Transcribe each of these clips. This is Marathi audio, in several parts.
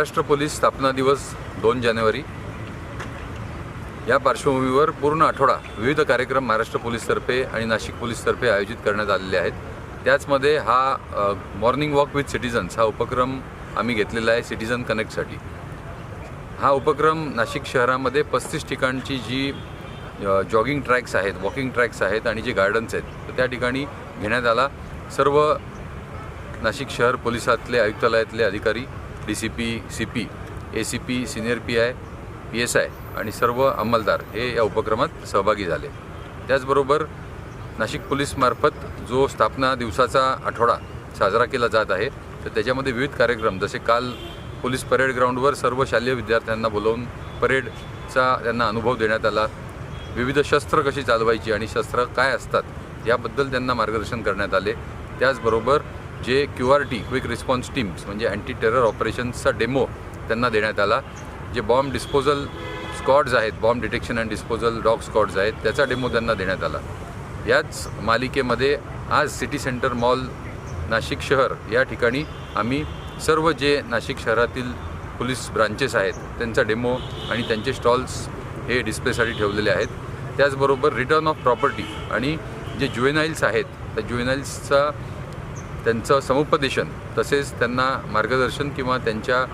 महाराष्ट्र पोलीस स्थापना दिवस दोन जानेवारी. या पार्श्वभूमीवर पूर्ण आठवडा विविध कार्यक्रम महाराष्ट्र पोलीसतर्फे आणि नाशिक पोलीसतर्फे आयोजित करण्यात आलेले आहेत. त्याचमध्ये हा मॉर्निंग वॉक विथ सिटिझन्स हा उपक्रम आम्ही घेतलेला आहे सिटिझन कनेक्टसाठी हा उपक्रम नाशिक शहरामध्ये पस्तीस ठिकाणची जी जॉगिंग ट्रॅक्स आहेत वॉकिंग ट्रॅक्स आहेत आणि जे गार्डन्स आहेत तर त्या ठिकाणी घेण्यात आला. सर्व नाशिक शहर पोलिसातले आयुक्तालयातले अधिकारी D C P C P A C P senior P I P S I आणि सर्व अंमलदार हे या उपक्रमात सहभागी झाले. त्याचबरोबर नाशिक पोलीसमार्फत जो स्थापना दिवसाचा आठवडा साजरा केला जात आहे तर त्याच्यामध्ये विविध कार्यक्रम जसे काल पोलीस परेड ग्राउंडवर सर्व शालेय विद्यार्थ्यांना बोलवून परेडचा त्यांना अनुभव देण्यात आला. विविध शस्त्र कशी चालवायची आणि शस्त्र काय असतात याबद्दल त्यांना मार्गदर्शन करण्यात आले. त्याचबरोबर जे Q R T quick response teams म्हणजे अँटी टेरर ऑपरेशन्सचा डेमो त्यांना देण्यात आला. जे बॉम्ब डिस्पोजल स्कॉड्स आहेत bomb detection and disposal dog squads आहेत त्याचा डेमो त्यांना देण्यात आला. याच मालिकेमध्ये आज सिटी सेंटर मॉल नाशिक शहर या ठिकाणी आम्ही सर्व जे नाशिक शहरातील पोलीस ब्रांचेस आहेत त्यांचा डेमो आणि त्यांचे स्टॉल्स हे डिस्प्लेसाठी ठेवलेले आहेत. त्याचबरोबर रिटर्न ऑफ प्रॉपर्टी आणि जे ज्युएनाईल्स आहेत त्या ज्युएनाईल्सचा त्यांचं समुपदेशन तसेच त्यांना मार्गदर्शन किंवा त्यांच्या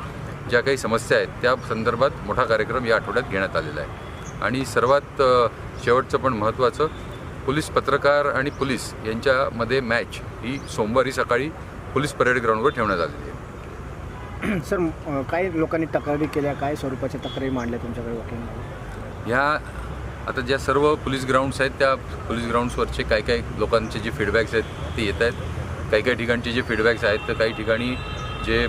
ज्या काही समस्या आहेत त्या संदर्भात मोठा कार्यक्रम या आठवड्यात घेण्यात आलेला आहे. आणि सर्वात शेवटचं पण महत्त्वाचं पोलीस पत्रकार आणि पोलीस यांच्यामध्ये मॅच ही सोमवारी सकाळी पोलीस परेड ग्राउंडवर ठेवण्यात आलेली आहे. सर काय लोकांनी तक्रारी केल्या? काय स्वरूपाच्या तक्रारी मांडल्या तुमच्याकडे वकील ह्या आता ज्या सर्व पोलीस ग्राउंड्स आहेत त्या पोलीस ग्राउंड्सवरचे काही काही लोकांचे जे फीडबॅक्स आहेत ते येत आहेत. काही काही ठिकाणचे जे फीडबॅक्स आहेत तर काही ठिकाणी जे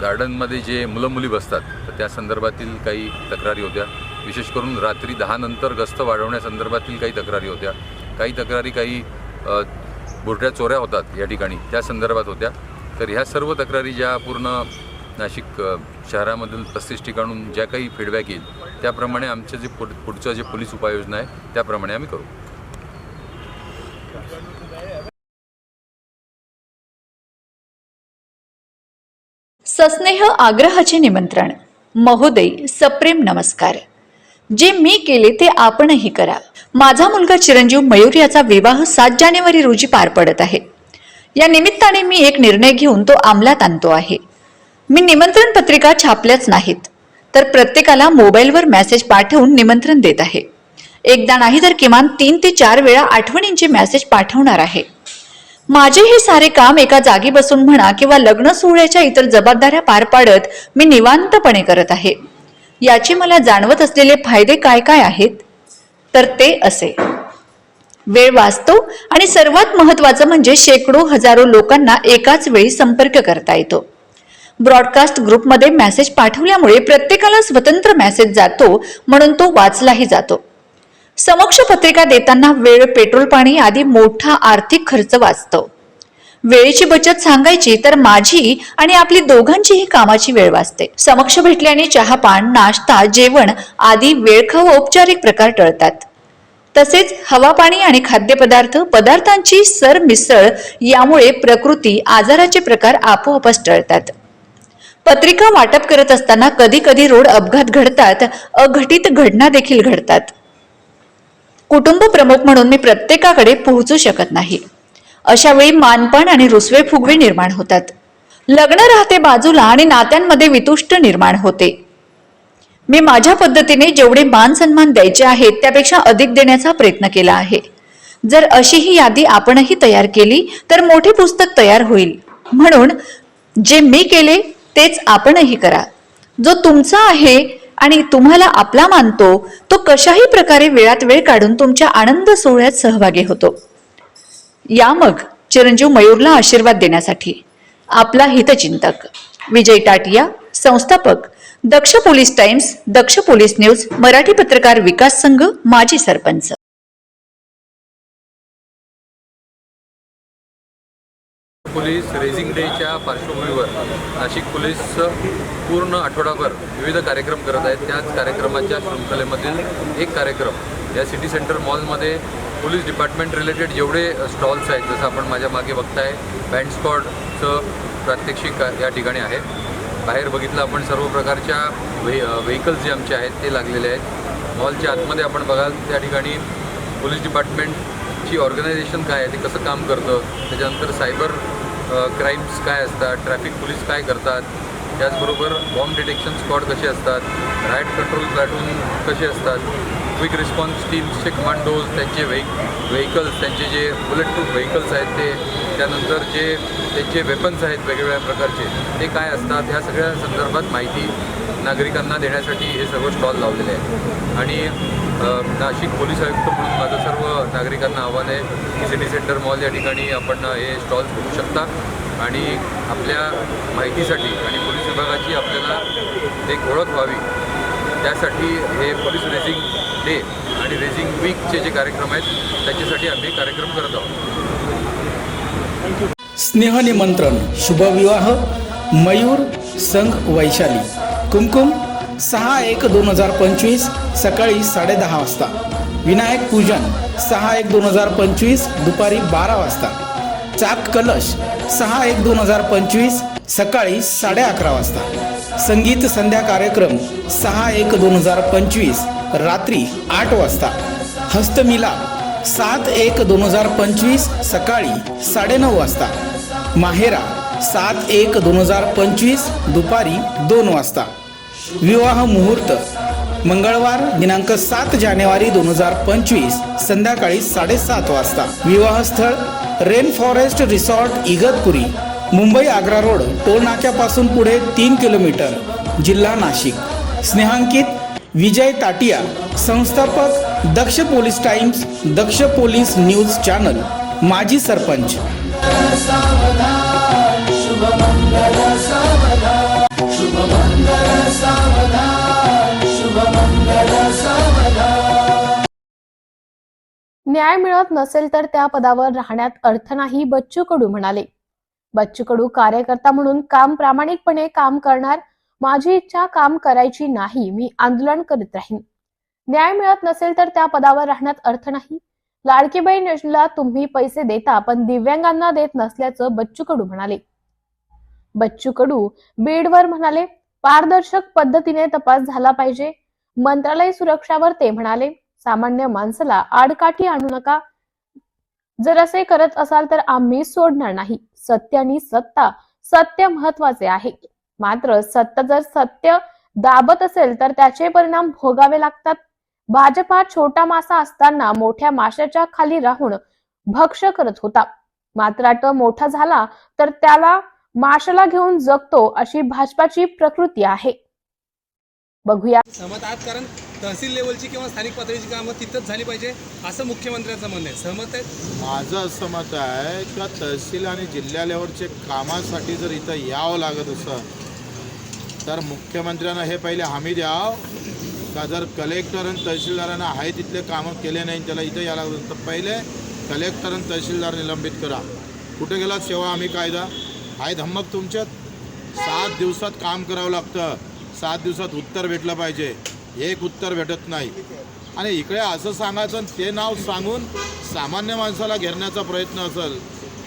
गार्डनमध्ये जे मुलं मुली बसतात तर त्या संदर्भातील काही तक्रारी होत्या. विशेष करून रात्री दहानंतर गस्त वाढवण्यासंदर्भातील काही तक्रारी होत्या. काही तक्रारी काही बुरट्या चोऱ्या होतात या ठिकाणी त्या संदर्भात होत्या. तर ह्या सर्व तक्रारी ज्या पूर्ण नाशिक शहरामधील पस्तीस ठिकाणून ज्या काही फीडबॅक येईल त्याप्रमाणे आमचं जे पुढ पुढचं जे पोलीस उपाययोजना आहे त्याप्रमाणे आम्ही करू. सस्नेह आग्रहाचे निमंत्रण. महोदय सप्रेम नमस्कार. जे मी केले ते आपणही करा. माझा मुलगा चिरंजीव मयूर याचा विवाह सात जानेवारी रोजी पार पडत आहे. या निमित्ताने मी एक निर्णय घेऊन तो अंमलात आणतो आहे. मी निमंत्रण पत्रिका छापल्याच नाहीत तर प्रत्येकाला मोबाईलवर मेसेज पाठवून निमंत्रण देत आहे. एकदा नाही तर किमान तीन ते चार वेळा आठवणींचे मेसेज पाठवणार आहे. माझे हे सारे काम एका जागी बसून म्हणा किंवा लग्न सोहळ्याच्या इतर जबाबदाऱ्या पार पाडत मी निवांतपणे करत आहे. याचे मला जाणवत असलेले फायदे काय काय आहेत? तर ते असे. वेळ वाचतो आणि सर्वात महत्वाचं म्हणजे शेकडो हजारो लोकांना एकाच वेळी संपर्क करता येतो. ब्रॉडकास्ट ग्रुपमध्ये मेसेज पाठवल्यामुळे प्रत्येकाला स्वतंत्र मेसेज जातो म्हणून तो वाचलाही जातो. समक्ष पत्रिका देताना वेळ पेट्रोल पाणी आदी मोठा आर्थिक खर्च वाचतो. वेळेची बचत सांगायची तर माझी आणि आपली दोघांचीही कामाची वेळ वाचते. समक्ष भेटल्याने चहापान नाश्ता जेवण आदी वेळखाऊ औपचारिक प्रकार टळतात. तसेच हवा पाणी आणि खाद्यपदार्थ पदार्थांची सर मिसळ यामुळे प्रकृती आजाराचे प्रकार आपोआपच टळतात. पत्रिका वाटप करत असताना कधी कधी रोड अपघात घडतात अघटित घटना देखील घडतात. कुटुंब प्रमुख म्हणून मी प्रत्येकाकडे पोहोचू शकत नाही. अशा वेळी मानपण आणि रुसवे फुगवे निर्माण होतात. लग्न राहते बाजूला आणि नात्यांमध्ये वितुष्ट निर्माण होते. मी माझ्या पद्धतीने जेवढे मान सन्मान द्यायचे आहेत त्यापेक्षा अधिक देण्याचा प्रयत्न केला आहे. जर अशी ही यादी आपणही तयार केली तर मोठे पुस्तक तयार होईल. म्हणून जे मी केले तेच आपणही करा. जो तुमचा आहे आणि तुम्हाला आपला मानतो तो कशाही प्रकारे वेळात वेळ काढून तुमच्या आनंद सोहळ्यात सहभागी होतो. या मग चिरंजीव मयूरला आशीर्वाद देण्यासाठी आपला हितचिंतक विजय टाटिया संस्थापक Daksh police Times Daksh police news Marathi पत्रकार विकास संघ माजी सरपंच. पोलीस रेझिंग डेच्या पार्श्वभूमीवर नाशिक पोलीस पूर्ण आठवडाभर विविध कार्यक्रम करत आहेत. त्याच कार्यक्रमाच्या शृंखलेमधील एक कार्यक्रम या सिटी सेंटर मॉलमध्ये पोलीस डिपार्टमेंट रिलेटेड जेवढे स्टॉल्स आहेत जसं आपण माझ्या मागे बघताय बँड स्क्वॉडचं प्रात्यक्षिक या ठिकाणी आहे. बाहेर बघितलं आपण सर्व प्रकारच्या व्हे व्हेकल्स जे आमचे आहेत ते लागलेले आहेत. मॉलच्या आतमध्ये आपण बघाल त्या ठिकाणी पोलीस डिपार्टमेंटची ऑर्गनायझेशन काय आहे ते कसं काम करतं त्याच्यानंतर सायबर क्राईम्स काय असतात ट्रॅफिक पोलीस काय करतात त्याचबरोबर बॉम्ब डिटेक्शन स्क्वॉड कसे असतात राईट कंट्रोल प्लॅटून कसे असतात क्विक रिस्पॉन्स टीम्सचे कमांडोज त्यांचे व्हेक व्हेकल्स त्यांचे जे बुलेट प्रूफ व्हेकल्स आहेत ते त्यानंतर जे त्यांचे वेपन्स आहेत वेगवेगळ्या प्रकारचे ते काय असतात ह्या सगळ्या संदर्भात माहिती नागरिकांना देण्यासाठी हे सर्व स्टॉल लावलेले आहेत. आणि नाशिक पोलीस आयुक्त म्हणून माझं सर्व नागरिकांना आव्हान आहे की सिटी सेंटर मॉल या ठिकाणी आपण हे स्टॉल्स करू शकता. आणि आपल्या माहितीसाठी आणि पोलीस विभागाची आपल्याला एक ओळख व्हावी. त्यासाठी हे पोलीस रेझिंग डे आणि रेझिंग वीकचे जे कार्यक्रम आहेत त्याच्यासाठी आम्ही कार्यक्रम करत आहोत. स्नेह निमंत्रण शुभविवाह मयूर संघ वैशाली. कुमकुम सहा एक दोन हजार पंचवीस सकाळी साडेदहा वाजता. विनायक पूजन सहा एक दोन हजार पंचवीस दुपारी बारा वाजता. चाक कलश सहा एक दोन हजार पंचवीस सकाळी साडे अकरा वाजता. संगीत संध्या कार्यक्रम सहा एक दोन हजार पंचवीस रात्री आठ वाजता. हस्तमिलाप सात एक दोन हजार पंचवीस सकाळी साडेनऊ वाजता. माहेरा सात एक दोन हजार पंचवीस दुपारी दोन वाजता. विवाह मुहूर्त. मंगळवार दिनांक सात जानेवारी दोन हजार पंचवीस संध्याकाळी साडेसात वाजता. विवाहस्थळ rain forest resort Igatpuri. Mumbai Agra road toll नाक्यापासून पुढे तीन किलोमीटर. जिल्हा नाशिक. स्नेहांकित विजय ताटिया संस्थापक Daksh police Times Daksh police news channel. माजी सरपंच. न्याय मिळत नसेल तर त्या पदावर राहण्यात अर्थ नाही बच्चू कडू म्हणाले. बच्चू कडू कार्यकर्ता म्हणून काम प्रामाणिकपणे काम करणार माझी इच्छा काम करायची नाही मी आंदोलन करीत राहीन. न्याय मिळत नसेल तर त्या पदावर राहण्यात अर्थ नाही. लाडकीबाई योजनेला तुम्ही पैसे देता पण दिव्यांगांना देत नसल्याचं बच्चू कडू म्हणाले. बच्चू कडू बीडवर म्हणाले पारदर्शक पद्धतीने तपास झाला पाहिजे. मंत्रालय सुरक्षावर ते म्हणाले सामान्य माणसाला आडकाठी आणू नका. जर असे करत असाल तर आम्ही सोडणार नाही. सत्य आणि सत्ता सत्य महत्त्वाचे आहे. मात्र सत्य जर सत्य दाबत असेल तर त्याचे परिणाम भोगावे लागतात. भाजपा छोटा मासा असताना मोठ्या माशाच्या खाली राहून भक्ष करत होता. मात्र मोठा झाला तर त्याला माशाला घेऊन जगतो अशी भाजपाची प्रकृती आहे. बघूया. कारण तहसील लेवलची किंवा स्थानिक पातळीची कामं तिथंच झाली पाहिजे असं मुख्यमंत्र्यांचं म्हणणं आहे. सहमत आहे माझं असं मत आहे किंवा तहसील आणि जिल्हा लेवलचे कामासाठी जर इथं यावं लागत असं तर मुख्यमंत्र्यांना हे पहिले हमी द्याव. का जर कलेक्टर आणि तहसीलदारांना आहे तिथले कामं केले नाही त्याला इथं यावं लागत तर पहिले कलेक्टर आणि तहसीलदार निलंबित करा. कुठे गेला सेवा आम्ही कायदा? आहे धम्मक तुमच्यात? सात दिवसात काम करावं लागतं. सात दिवसात उत्तर भेटलं पाहिजे. एक उत्तर भेटत नाही. आणि इकडे असं सांगायचं आणि ते नाव सांगून सामान्य माणसाला घेरण्याचा प्रयत्न असेल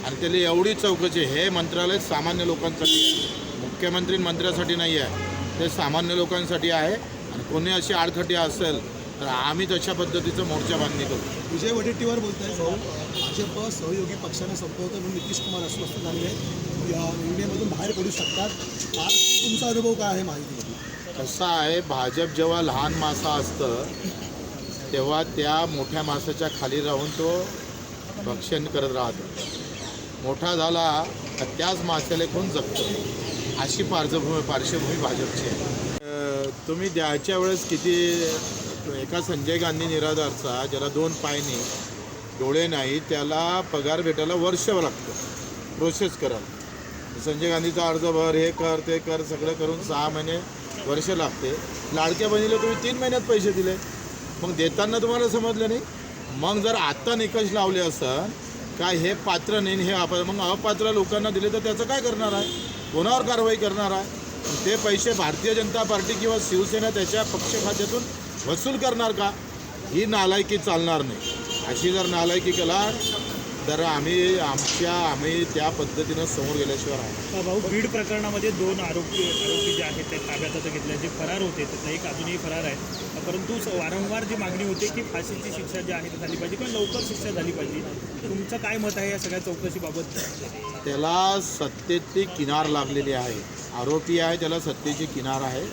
आणि त्याला एवढी चौकशी हे मंत्रालय सामान्य लोकांसाठी आहे. मुख्यमंत्री मंत्र्यासाठी नाही आहे ते सामान्य लोकांसाठी आहे. आणि कोणी अशी आडखटी असेल तर आम्ही तशा पद्धतीचं मोर्चा बांधणी करू. विजय वडेट्टीवार बोलत आहे भाऊ. भाजप सहयोगी पक्षाने संपवतं म्हणून नितीश कुमार अस्वस्थ झाले आहेत. या युनियनमधून बाहेर पडू शकतात. आज तुमचा अनुभव काय आहे माहिती? कसं आहे भाजप जेव्हा लहान मासा असतं तेव्हा त्या मोठ्या मासाच्या खाली राहून तो भक्षण करत राहतो. मोठा झाला तर त्याच माशाला कोण जगतं अशी पार्श्वभूमी पार्श्वभूमी भाजपची आहे. तुम्ही द्यायच्या वेळेस किती एका संजय गांधी निराधारचा ज्याला दोन पाय नाही डोळे नाही त्याला पगार भेटायला वर्ष लागतं. प्रोसेस करायला संजय गांधीचा अर्ज भर हे कर ते कर सगळं करून सहा महिने वर्ष लागते. लाडक्या बहिणीला तुम्ही तीन महिन्यात पैसे दिले. मग देताना तुम्हाला समजलं नाही. मग जर आत्ता निकष लावले असतात काय हे पात्र नाही हे अपात्र मग अपात्र लोकांना दिले तर त्याचं काय करणार आहे? कोणावर कारवाई करणार आहे? ते पैसे भारतीय जनता पार्टी किंवा शिवसेना त्याच्या पक्ष खात्यातून वसूल करणार का? ही नालायकी चालणार नाही. अशी जर नालायकी केला तर आम्ही आमच्या आम्ही त्या पद्धतीनं समोर गेल्याशिवाय राहणार भाऊ बीड प्रकरणामध्ये दोन आरोपी आरोपी जे आहेत ते ताब्यात आता घेतले. जे फरार होते त्यातला एक अजूनही फरार आहे परंतु वारंवार जी मागणी होते की फाशीची शिक्षा जी आहे ती झाली पाहिजे किंवा लवकर शिक्षा झाली पाहिजे. तुमचं काय मत आहे या सगळ्या चौकशीबाबत? त्याला सत्तेची किनार लागलेली आहे. आरोपी आहे त्याला सत्तेची किनार आहे.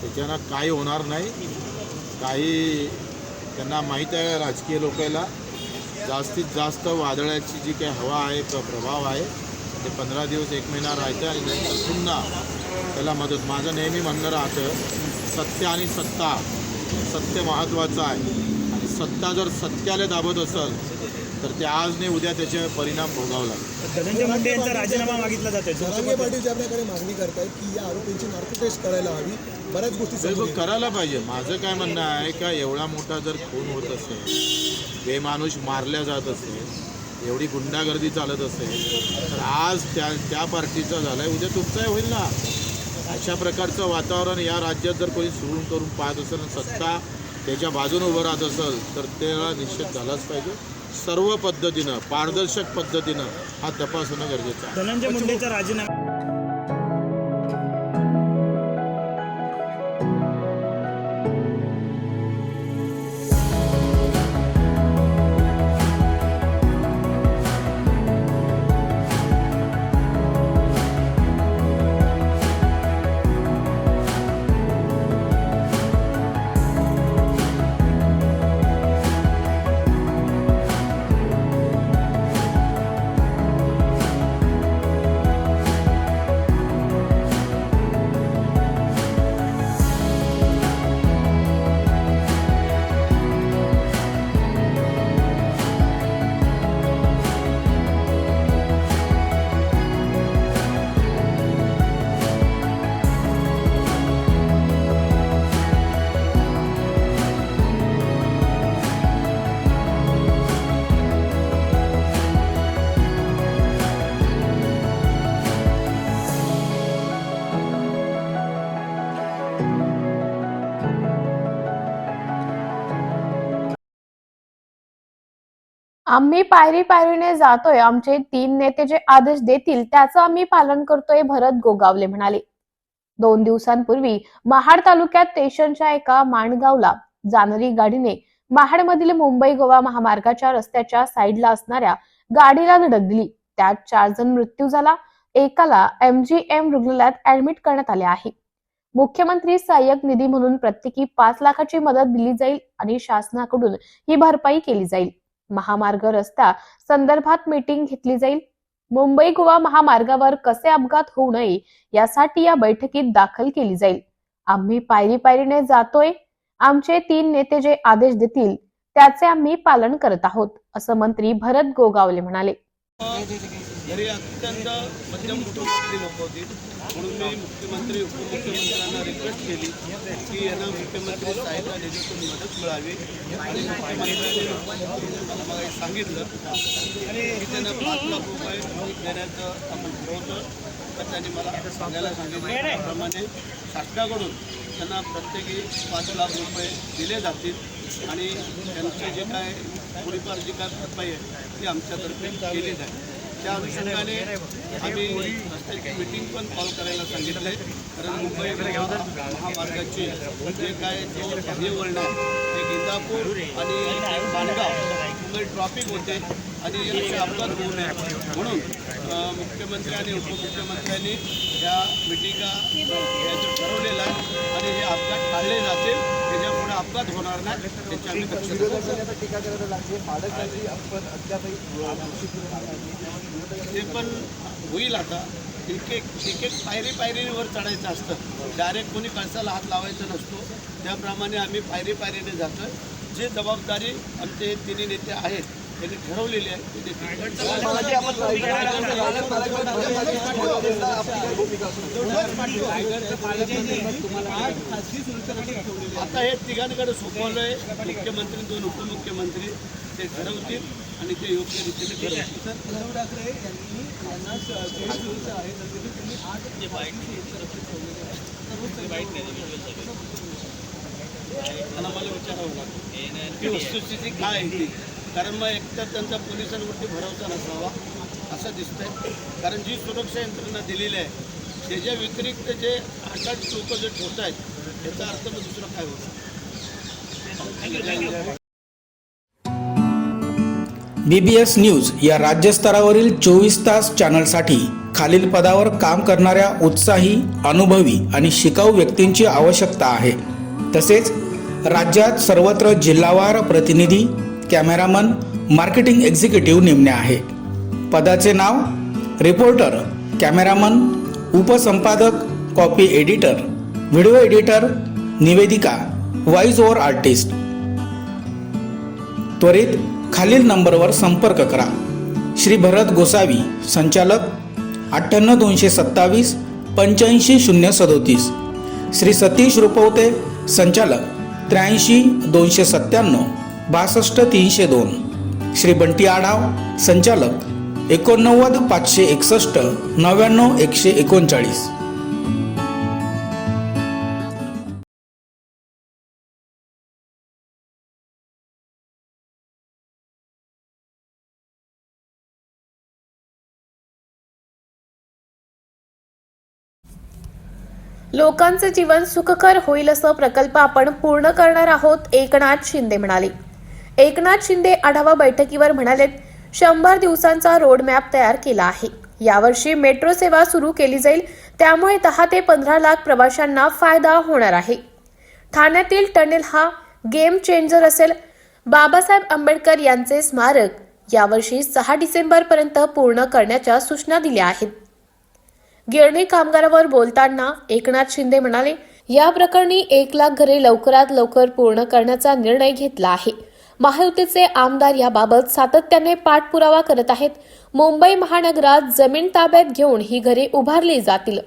त्याच्यानं काही होणार नाही. काही त्यांना माहीत आहे राजकीय लोकांना जास्तीत जास्त वादळाची जी काही हवा आहे प्र प्रभाव आहे ते पंधरा दिवस एक महिना राहतं आणि नंतर पुन्हा त्याला मदत. माझं नेहमी म्हणणं राहतं सत्य आणि सत्ता सत्य महत्त्वाचं आहे. आणि सत्ता जर सत्याला दाबत असेल तर ते आज नाही उद्या त्याचे परिणाम भोगावं लागेल धनंजय मुंडे यांचा राजीनामा मागितला जरांगे पाटील प्रकारे मागणी करतायत की या आरोपींची नार्को टेस्ट करायला हवी बऱ्याच गोष्टी समोर बिलकुल येतात. करायला पाहिजे. माझं काय म्हणणं आहे का एवढा मोठा जर खून होत असेल बेमानुष मारल्या जात असेल एवढी गुंडागर्दी चालत असेल तर आज त्या त्या पार्टीचा झाला आहे उद्या तुमचाही होईल ना. अशा प्रकारचं वातावरण या राज्यात जर कोणी सुरू करून पाहत असेल आणि सत्ता त्याच्या बाजूने उभं राहत असेल तर त्याला निश्चित झालाच पाहिजे. सर्व पद्धतीनं पारदर्शक पद्धतीनं हा तपास होणं गरजेचं आहे. धनंजय मुंडेचा राजीनामा. आम्ही पायरी पायरीने जातोय. आमचे तीन नेते जे आदेश देतील त्याचं आम्ही पालन करतोय भरत गोगावले म्हणाले. दोन दिवसांपूर्वी महाड तालुक्यात स्टेशनच्या एका माणगावला जाणारी गाडीने महाडमधील मुंबई गोवा महामार्गाच्या रस्त्याच्या साईडला असणाऱ्या गाडीला धडक दिली. त्यात चार जण मृत्यू झाला. एकाला एमजीएम रुग्णालयात ऍडमिट करण्यात आले आहे. मुख्यमंत्री सहाय्यक निधी म्हणून प्रत्येकी पाच लाखाची मदत दिली जाईल आणि शासनाकडून ही भरपाई केली जाईल. महामार्ग रस्ता संदर्भात मीटिंग घेतली जाईल. मुंबई गोवा महामार्गावर कसे अपघात होऊ नये यासाठी या बैठकीत दाखल केली जाईल. आम्ही पायरी पायरीने जातोय. आमचे तीन नेते जे आदेश देतील त्याचे आम्ही पालन करत आहोत असं मंत्री भरत गोगावले म्हणाले. घरी अत्यंत मध्यम कुटुंबातली लोक होती. म्हणून मी मुख्यमंत्री उपमुख्यमंत्र्यांना रिक्वेस्ट केली की यांना मुख्यमंत्री सहायता निधीतून मदत मिळावी. आणि मुख्यमंत्र्यांनी मला मग सांगितलं की त्यांना पाच लाख रुपये देण्याचं आपण ठरवलं तर त्यांनी मला सांगायला सांगितलं त्याप्रमाणे शासनाकडून त्यांना प्रत्येकी पाच लाख रुपये दिले जातील. आणि त्यांची जे काय थोडीफार जी काय भरपाई आहे ती आमच्यातर्फे केली जाईल. त्या अनुषंगाने आम्ही रस्त्याची मिटिंग पण कॉल करायला सांगितलं आहे कारण मुंबई महामार्गाचे जे म्हणजे काय जो बाह्य वळण आहे ते इंदापूर आणि ते माणगाव मुंबई ट्रॉफिक होते आणि असे अपघात होऊ नये. म्हणून मुख्यमंत्री आणि उपमुख्यमंत्र्यांनी या मिटिंगा याचं ठरवलेलं आहे आणि हे अपघात टाळले जातील. अपघात होणार नाही. त्याची आम्ही दक्षता घेऊ. ते पण होईल आता. एक एक एक एक पायरी पायरीवर चढायचं असतं. डायरेक्ट कोणी कळसाला हात लावायचा नसतो. त्याप्रमाणे आम्ही पायरी पायरीने जातो जे जबाबदारी आमचे तिन्ही नेते आहेत त्यांनी ठरवलेली आहे. आता हे तिघांकडे सोपवलं आहे. मुख्यमंत्री दोन उपमुख्यमंत्री ते ठरवतील आणि ते योग्य रीतीने ठरवतील. उद्धव ठाकरे यांनी त्यांनी मला विचारावं लागतं ती वस्तुस्थिती काय आहे कारण मग एकतर त्यांचा पोलिसांवरती भरोसा नसावा असं दिसतंय. कारण जी सुरक्षा यंत्रणा दिलेली आहे त्याच्या व्यतिरिक्त जे आठ लोक जे ठेवत आहेत याचा अर्थ मग दुसरं काय होतं बी बी एस न्यूज या राज्यस्तरावरील चोवीस तास चॅनलसाठी खालील पदावर काम करणाऱ्या उत्साही अनुभवी आणि शिकाऊ व्यक्तींची आवश्यकता आहे. तसेच राज्यात सर्वत्र जिल्हावार प्रतिनिधी कॅमेरामन मार्केटिंग एक्झिक्युटिव्ह नेमणे आहे. पदाचे नाव रिपोर्टर कॅमेरामन उपसंपादक कॉपी एडिटर व्हिडिओ एडिटर निवेदिका व्हॉइस ओव्हर आर्टिस्ट. त्वरित खालील नंबरवर संपर्क करा. श्री भरत गोसावी संचालक अठ्ठ्याण्णव दोनशे सत्तावीस पंच्याऐंशी शून्य सदोतीस. श्री सतीश रुपवते संचालक त्र्याऐंशी दोनशे सत्त्याण्णव. बासष्ट तीनशे दोन. श्री बंटी आढाव संचालक एकोणनव्वद पाचशे एकसष्ट नव्याण्णव एकशे एकोणचाळीस. लोकांचे जीवन सुखकर होईल असं प्रकल्प आपण पूर्ण करणार आहोत एकनाथ शिंदे म्हणाले. एकनाथ शिंदे आढावा बैठकीवर म्हणालेत शंभर दिवसांचा रोडमॅप तयार केला आहे. यावर्षी मेट्रो सेवा सुरू केली जाईल. त्यामुळे दहा ते पंधरा लाख प्रवाशांना फायदा होणार आहे. ठाण्यातील टनेल हा गेम चेंजर असेल. बाबासाहेब आंबेडकर यांचे स्मारक यावर्षी सहा डिसेंबर पर्यंत पूर्ण करण्याच्या सूचना दिल्या आहेत. गिरणी कामगारावर बोलताना एकनाथ शिंदे म्हणाले या प्रकरणी एक लाख घरे लवकरात लवकर पूर्ण करण्याचा निर्णय घेतला आहे. महायुतीचे आमदार याबाबत सातत्याने पाठपुरावा करत आहेत. मुंबई महानगरात जमीन ताब्यात घेऊन ही घरे उभारली जातील.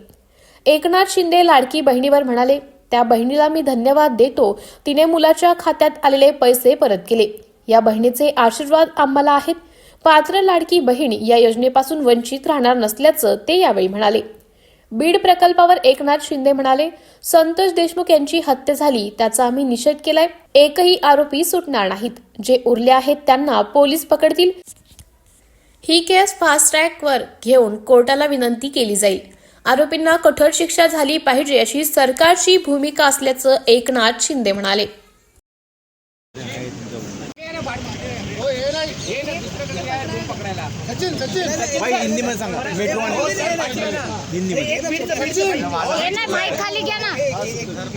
एकनाथ शिंदे लाडकी बहिणीवर म्हणाले त्या बहिणीला मी धन्यवाद देतो. तिने मुलाच्या खात्यात आलेले पैसे परत केले. या बहिणीचे आशीर्वाद आम्हाला आहेत. पात्र लाडकी बहीण या योजनेपासून वंचित राहणार नसल्याचं ते यावेळी म्हणाले. बीड प्रकल्पावर एकनाथ शिंदे म्हणाले संतोष देशमुख यांची हत्या झाली त्याचा आम्ही निषेध केलाय. एकही आरोपी सुटणार नाहीत. जे उरले आहेत त्यांना पोलीस पकडतील. ही केस फास्ट ट्रॅकवर घेऊन कोर्टाला विनंती केली जाईल. आरोपींना कठोर शिक्षा झाली पाहिजे अशी सरकारची भूमिका असल्याचं एकनाथ शिंदे म्हणाले.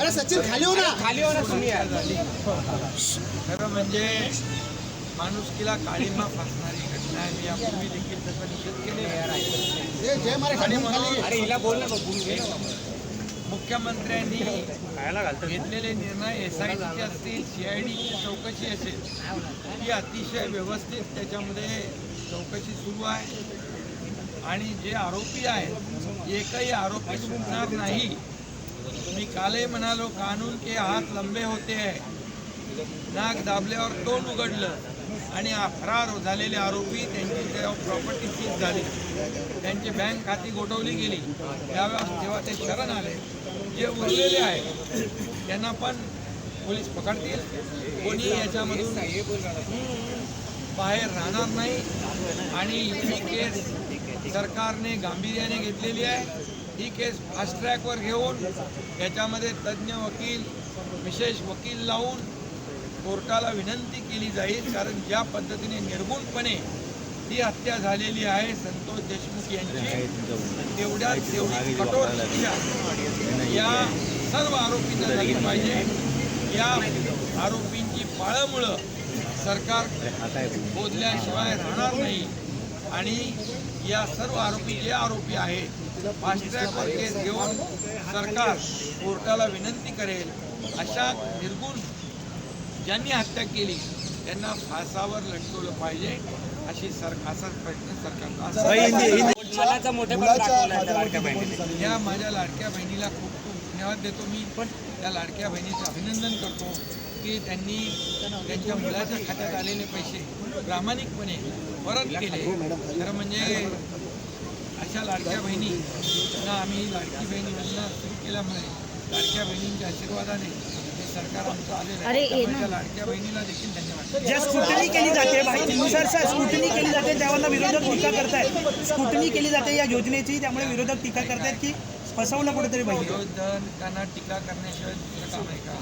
अरे सचिन खाली हो ना. खरं म्हणजे माणुसकीला काळीमा फासणारी घटना आहे. मी यापूर्वी देखील त्याचा निषेध केलेला आहे. हे जय महाराष्ट्र खाली मुख्यमंत्र्यांनी घेतलेले निर्णय एस आय टीचे असतील सी आय डीची चौकशी असेल ही अतिशय व्यवस्थित त्याच्यामध्ये चौकशी सुरू आहे. आणि जे आरोपी आहेत एकही आरोपी सुटणार नाही. मी कालही म्हणालो कानून के हात लंबे होते आहे नाक दाबल्यावर तोंड उघडलं. आणि फरार झालेले आरोपी त्यांची प्रॉपर्टी सीज झाली त्यांची बँक खाती गोठवली गेली. त्यावेळेस जेव्हा ते शरण आले जे उरलेले आहेत त्यांना पण पोलीस पकडतील. कोणी याच्यामधून बाहेर राहणार नाही. आणि ही केस सरकारने गांभीर्याने घेतलेली आहे. ही केस फास्ट ट्रॅकवर घेऊन याच्यामध्ये तज्ज्ञ वकील विशेष वकील लावून कोर्टाला विनंती केली जाईल. कारण ज्या पद्धतीने निर्गुणपणे ही हत्या झालेली आहे संतोष देशमुख यांची तेवढ्या तेवढी कठोर शिक्षा या सर्व आरोपींना झाली पाहिजे. या आरोपींची पाळमुळं सरकार बोधल्याशिवाय राहणार नाही. आणि या सर्व आरोपी जे आरोपी आहेत फास्ट ट्रॅकवर केस घेऊन सरकार कोर्टाला विनंती करेल. अशा निर्गुण ज्यांनी हत्या केली त्यांना फासावर लटकवलं पाहिजे अशी सर असा प्रयत्न सरकारचा या माझ्या लाडक्या बहिणीला खूप खूप धन्यवाद देतो मी. पण त्या लाडक्या बहिणीचं अभिनंदन करतो. की त्यांनी त्यांच्या मुलाच्या खात्यात आलेले पैसे प्रामाणिकपणे परत केले. खरं म्हणजे अशा लाडक्या बहिणींना आम्ही लाडकी बहिणी योजना सुरू केल्यामुळे लाडक्या बहिणींच्या आशीर्वादाने हे सरकार आमचं आलेलं आहे. त्यामुळे त्या लाडक्या बहिणीला देखील धन्यवाद. ज्या स्कुटनी केली जाते भाई सर सर स्कुटनी केली जाते त्यावर विरोधक टीका करतायत. स्कुटनी केली जाते या योजनेची त्यामुळे विरोधक टीका करतायत की फसवलं कुठेतरी पाहिजे विरोधकांना टीका करण्याशिवाय दुसरं काम आहे का?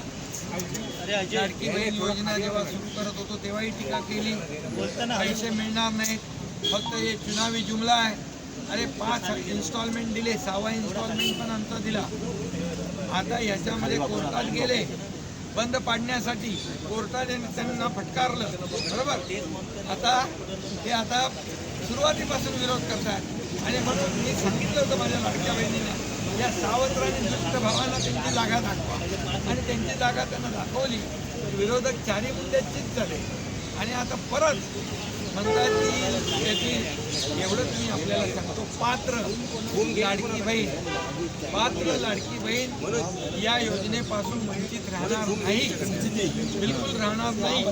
लाडकी बहीण योजना जेव्हा सुरू करत होतो तेव्हाही टीका केली. पैसे मिळणार नाहीत. फक्त हे चुनावी जुमला आहे. अरे पाच इन्स्टॉलमेंट दिले सहावा इन्स्टॉलमेंट पण आमचा दिला. आता याच्यामध्ये कोर्टात गेले. बंद पाडण्यासाठी कोर्टाने त्यांना फटकारलं. बरोबर? आता ते आता सुरुवातीपासून विरोध करतात आणि म्हणून मी सांगितलं होतं माझ्या लाडक्या बहिणीला या सावत्राने दुष्ट भावांना त्यांची जागा दाखवा. आणि त्यांची जागा त्यांना दाखवली. विरोधक चारी मुद्द्याचीच झाले. आणि आता परत म्हणतात की याची एवढंच मी आपल्याला सांगतो. पात्र लाडकी बहीण. पात्र लाडकी बहीण या योजनेपासून वंचित राहणार नाही. बिलकुल राहणार नाही.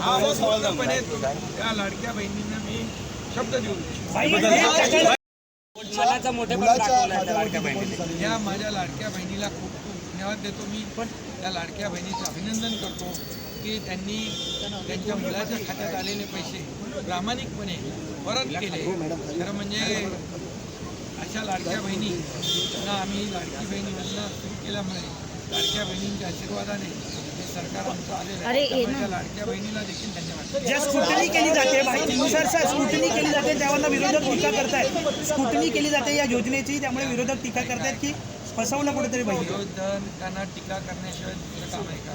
हा पूर्णपणे त्या लाडक्या बहिणींना मी शब्द देऊ या माझ्या लाडक्या बहिणीला खूप खूप धन्यवाद देतो मी. पण त्या लाडक्या बहिणीचं अभिनंदन करतो की त्यांनी त्यांच्या मुलाच्या खात्यात आलेले पैसे प्रामाणिकपणे परत केले. खरं म्हणजे अशा लाडक्या बहिणींना आम्ही लाडकी बहिणी योजना सुरू केल्यामुळे लाडक्या बहिणींच्या आशीर्वादाने हे सरकार आमचं आलेलं आहे. त्यामुळे त्या लाडक्या बहिणीला देखील धन्यवाद. ज्या स्कुटनी केली जाते भाई सर सर स्कुटनी केली जाते त्यावर विरोधक टीका करतायत. स्कुटनी केली जाते या योजनेची त्यामुळे विरोधक टीका करतायत की फसवलं कुठेतरी पाहिजे विरोधकांना टीका करण्याशिवाय दुसरं काम आहे का?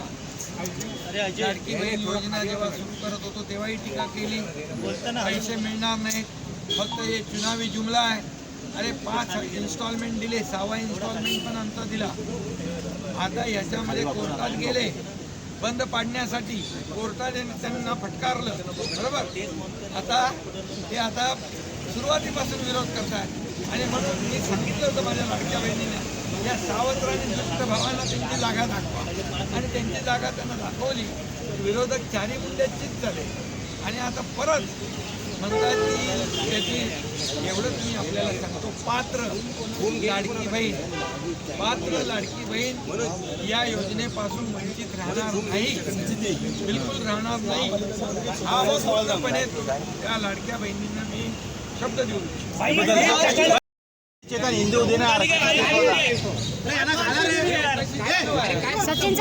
लाडकी बहीण योजना जेव्हा सुरू करत होतो तेव्हाही टीका केली. पैसे मिळणार नाहीत. फक्त हे चुनावी जुमला आहे. अरे पाच इन्स्टॉलमेंट दिले सहावा इन्स्टॉलमेंट पण आमचा दिला. आता याच्यामध्ये कोर्टात गेले. बंद पाडण्यासाठी कोर्टाने त्यांना फटकारलं. बरोबर? आता ते आता सुरुवातीपासून विरोध करतात आणि म्हणून मी सांगितलं होतं माझ्या लाडक्या बहिणीने या सावत्राने दुष्ट भावांना त्यांची जागा दाखवा. आणि त्यांची जागा त्यांना दाखवली. विरोधक चारी मुद्द्याचीच झाले. आणि आता परत म्हणतात की त्याची एवढंच मी आपल्याला सांगतो पात्र लाडकी बहीण पात्र लाडकी बहीण या योजनेपासून वंचित राहणार नाही. बिलकुल राहणार नाही हा पूर्णपणे त्या लाडक्या बहिणींना मी शब्द देऊ सचिन.